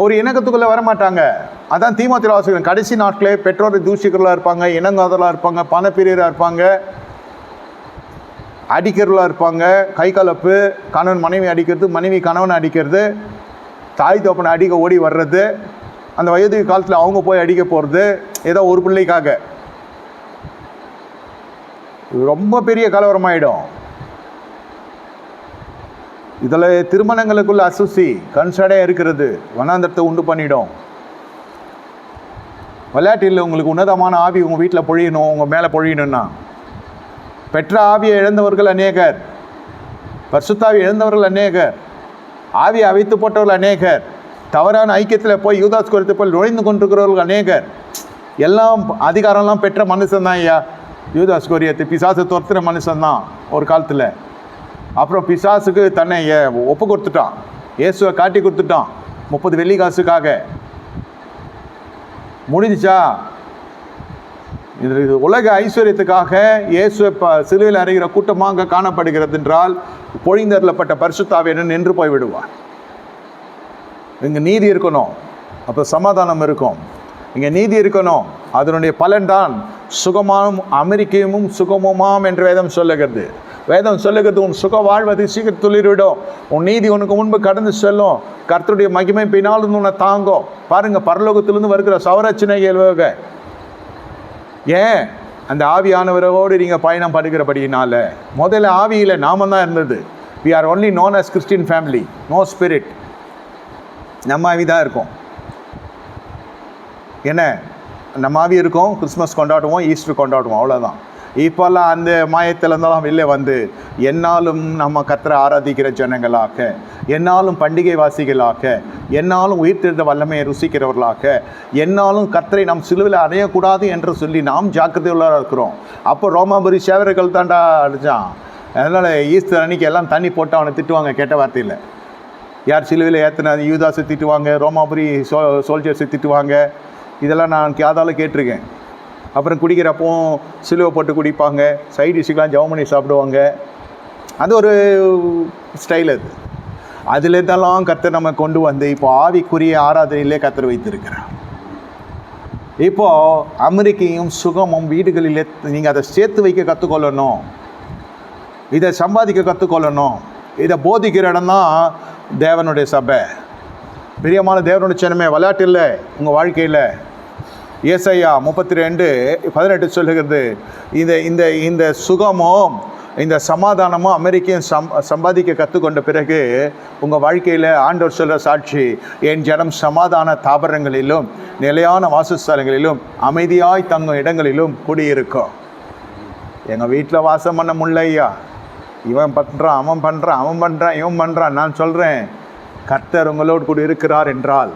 ஒரு இணக்கத்துக்குள்ளே வர மாட்டாங்க அதான் தீமத்தில் வாசிக்கிறேன் கடைசி நாட்களே பெற்றோர் தூஷிக்கிறவர்களாக இருப்பாங்க இனங்காதலாக இருப்பாங்க பணப்பிரியராக இருப்பாங்க அடிக்கிறலாக இருப்பாங்க கை கலப்பு கணவன் மனைவி அடிக்கிறது மனைவி கணவனை அடிக்கிறது தாய் தோப்பனை அடிக்க ஓடி வர்றது அந்த வயது காலத்தில் அவங்க போய் அடிக்க போகிறது ஏதோ ஒரு பிள்ளைக்காக. ரொம்ப பெரிய கலவரமாயிடும். இதில் திருமணங்களுக்குள்ள அசுசி கன்சடையாக இருக்கிறது. வனாந்தரத்தை உண்டு பண்ணிடும். விளையாட்டில் உங்களுக்கு உன்னதமான ஆவி உங்கள் வீட்டில் பொழியணும் உங்கள் மேலே பொழியணும்னா. பெற்ற ஆவியை இழந்தவர்கள் அநேகர். பர்சுத்தாவி இழந்தவர்கள் அநேகர். ஆவியை அவைத்து போட்டவர்கள் அநேகர். தவறான ஐக்கியத்தில் போய் யூதாஸ் குறித்து போய் நுழைந்து கொண்டிருக்கிறவர்கள் அநேகர். எல்லாம் அதிகாரம்லாம் பெற்ற மனுஷன் தான் ஐயா. யூதாஸ் கோரியத்தை பிசாசு துரத்துகிற மனுஷன் தான் ஒரு காலத்தில். அப்புறம் பிசாசுக்கு தன்னை ஒப்பு கொடுத்துட்டான். இயேசுவை காட்டி கொடுத்துட்டான். முப்பது வெள்ளி காசுக்காக. முடிஞ்சுச்சா? இது இது உலக ஐஸ்வர்யத்துக்காக இயேசுவை ப சிலுவையில் அறைகிற கூட்டமாக அங்கே காணப்படுகிறது என்றால் பொழிந்தருளப்பட்ட பரிசுத்தாவியன் நின்று போய் விடுவார். இங்கே நீதி இருக்கணும். அப்போ சமாதானம் இருக்கும். இங்கே நீதி இருக்கணும். அதனுடைய பலன்தான் சுகமாம் அமெரிக்கையும் சுகமுமாம் என்று வேதம் சொல்லுகிறது. வேதம் சொல்லுகிறது உன் சுக வாழ்வது சீக்கிரம் துளிர்விடும் உன் நீதி உனக்கு முன்பு கடந்து செல்லும். கர்த்தருடைய மகிமை பின்னாலும் உன்னை தாங்கும். பாருங்க பரலோகத்திலிருந்து வருகிற சவரச்சனைகள் ஏன்? அந்த ஆவியானவரோடு நீங்கள் பயணம் படுகிறபடியினால. முதல்ல ஆவியில் நாம தான் இருந்தது. We are only known as Christian family no spirit நம்ம ஆவி தான் இருக்கும். என்ன? நம்ம ஆவி இருக்கும் கிறிஸ்மஸ் கொண்டாடுவோம் ஈஸ்டர் கொண்டாடுவோம் அவ்வளோதான் இப்போல்லாம் அந்த மாயத்திலேருந்தெல்லாம் வெளில வந்து என்னாலும் நம்ம கத்தரை ஆராதிக்கிற ஜனங்களாக என்னாலும் பண்டிகை வாசிகளாக என்னாலும் உயிர்த்தெழுந்த வல்லமையை ருசிக்கிறவர்களாக என்னாலும் கத்தரை நாம் சிலுவில் அடையக்கூடாது என்று சொல்லி நாம் ஜாக்கிரதையுள்ளாக இருக்கிறோம். அப்போ ரோமாபுரி சேவர்கள் தாண்டா அடித்தான் அதனால் ஈஸ்டர் அன்னைக்கு எல்லாம் தண்ணி போட்டு அவனை திட்டுவாங்க கேட்ட வார்த்தையில். யார் சிலுவையில் ஏற்றின யூதாசை திட்டுவாங்க ரோமாபுரி சோ சோல்ஜர்ஸை திட்டுவாங்க. இதெல்லாம் நான் காதால் கேட்டிருக்கேன். அப்புறம் குடிக்கிறப்போ சிலுவை போட்டு குடிப்பாங்க. சைடு டிஷ்ஷுக்கெலாம் ஜவுமணி சாப்பிடுவாங்க. அது ஒரு ஸ்டைல் அது. அதுலேருந்தெல்லாம் கர்த்தர் நம்ம கொண்டு வந்து இப்போ ஆவிக்குரிய ஆராதனையிலே கத்தர் வைத்திருக்கிறார். இப்போது அமெரிக்கையும் சுகமும் வீடுகளிலே நீங்கள் அதை சேர்த்து வைக்க கற்றுக்கொள்ளணும் இதை சம்பாதிக்க கற்றுக்கொள்ளணும் இதை போதிக்கிற இடம் தான் தேவனுடைய சபை. பிரியமான தேவனுடைய சின்னமே விளையாட்டு இல்லை உங்கள் வாழ்க்கையில். ஏசையா முப்பத்தி ரெண்டு பதினெட்டு சொல்லுகிறது இந்த இந்த இந்த சுகமும் இந்த சமாதானமும் அமெரிக்கையும் சம் சம்பாதிக்க கற்றுக்கொண்ட பிறகு உங்கள் வாழ்க்கையில் ஆண்டவர் சொல்கிற சாட்சி என் ஜனம் சமாதான தாபரங்களிலும் நிலையான வாசஸ்தலங்களிலும் அமைதியாய் தங்கும் இடங்களிலும் குடியிருக்கும். எங்கள் வீட்டில் வாசம் பண்ண முடியலையா இவன் பண்ணுறான் அவன் பண்ணுறான் அவன் பண்ணுறான் இவன் பண்ணுறான் நான் சொல்கிறேன் கர்த்தர் உங்களோடு கூட இருக்கிறார் என்றால்